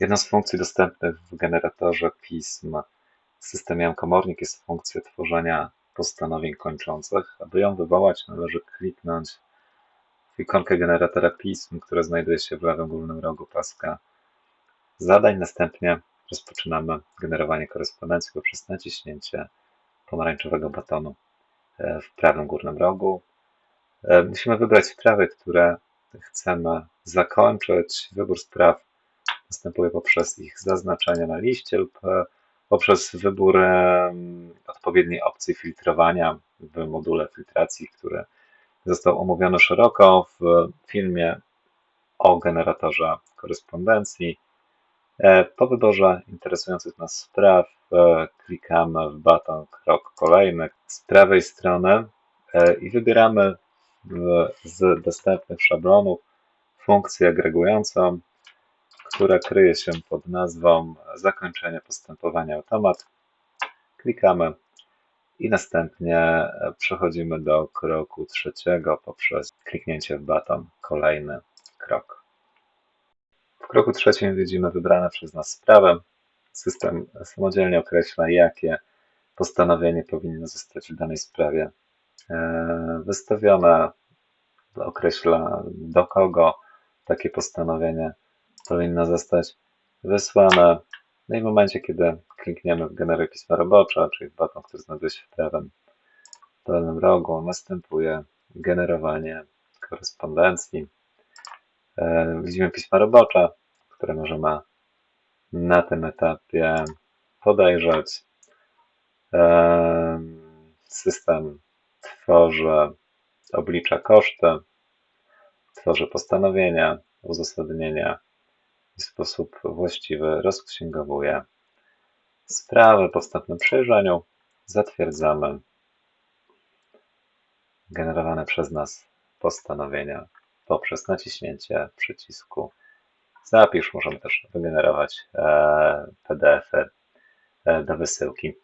Jedną z funkcji dostępnych w generatorze pism w systemie komornik jest funkcja tworzenia postanowień kończących. Aby ją wywołać, należy kliknąć w ikonkę generatora pism, która znajduje się w lewym górnym rogu paska zadań. Następnie rozpoczynamy generowanie korespondencji poprzez naciśnięcie pomarańczowego batonu e, w prawym górnym rogu. E, Musimy wybrać sprawy, które chcemy zakończyć. Wybór spraw następuje poprzez ich zaznaczenie na liście lub e, poprzez wybór em, odpowiedniej opcji filtrowania w module filtracji, który został omówiony szeroko w filmie o generatorze korespondencji. E, Po wyborze interesujących nas spraw e, klikamy w baton krok kolejny z prawej strony e, i wybieramy z dostępnych szablonów funkcję agregującą, która kryje się pod nazwą zakończenie postępowania automat. Klikamy i następnie e, przechodzimy do kroku trzeciego poprzez kliknięcie w baton kolejny krok. W kroku trzecim widzimy wybrane przez nas sprawę. System samodzielnie określa, jakie postanowienie powinno zostać w danej sprawie e, wystawione, określa do kogo takie postanowienie powinno zostać wysłane. No i w momencie, kiedy klikniemy w generuj pismo robocze, czyli w baton, który znajduje się w prawym dolnym rogu, następuje generowanie korespondencji. E, Widzimy pisma robocze, które możemy na tym etapie podejrzeć. E, System tworzy, oblicza koszty, tworzy postanowienia, uzasadnienia w sposób właściwy rozksięgowuje sprawy. Po wstępnym przejrzeniu zatwierdzamy generowane przez nas postanowienia poprzez naciśnięcie przycisku Zapisz. Możemy też wygenerować e, PDF-y e, do wysyłki.